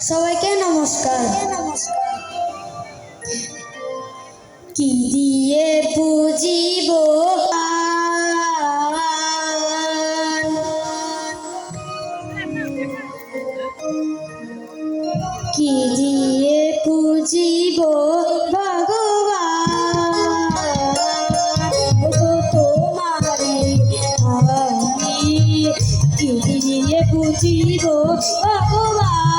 সবাইকে নমস্কার। নমস্কার কি দিয়ে পুজিব কি দিয়ে পুজিব ভগবান? কি দিয়ে পুজিব ভগবান?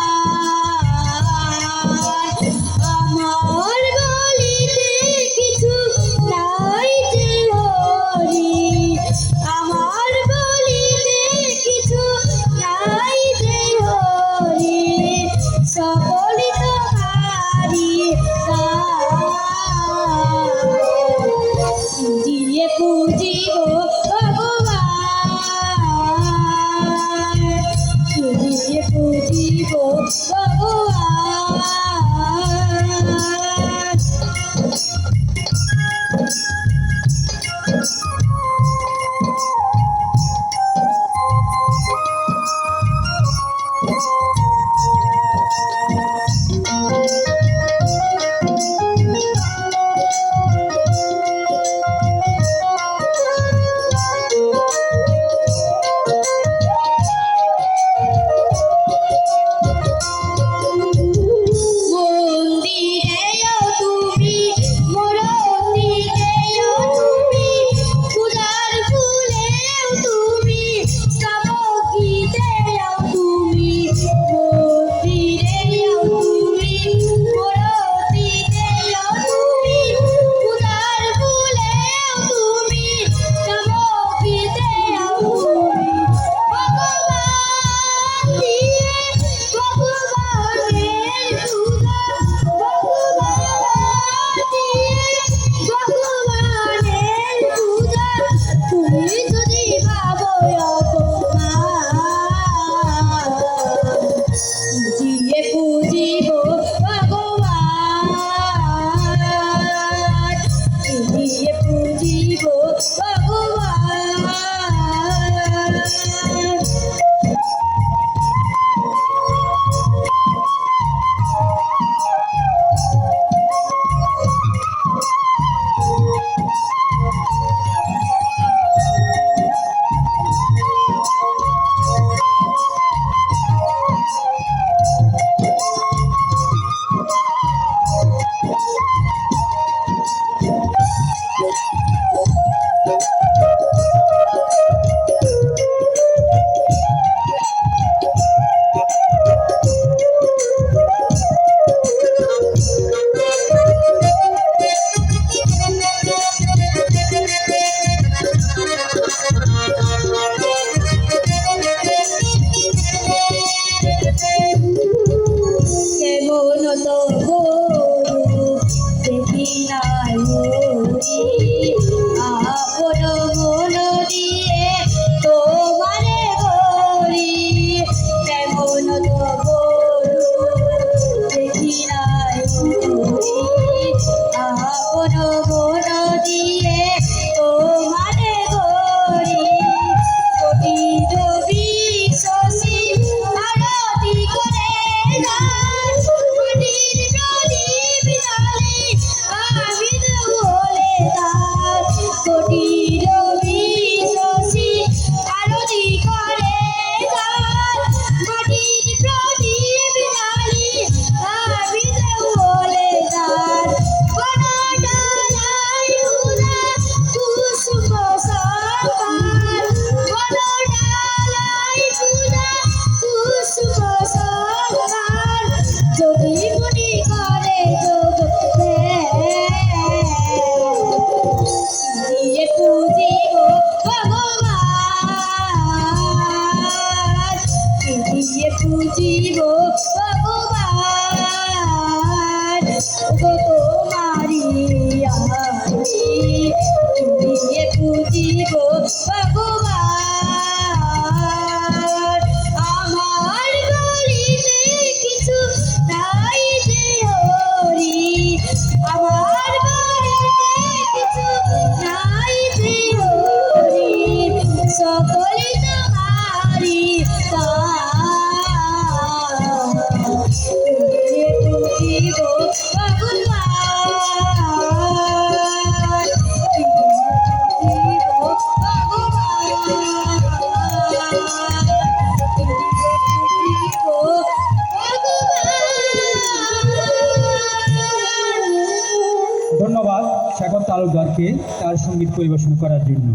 তালুকদারকে তার সংগীত পরিবেশন করার জন্য।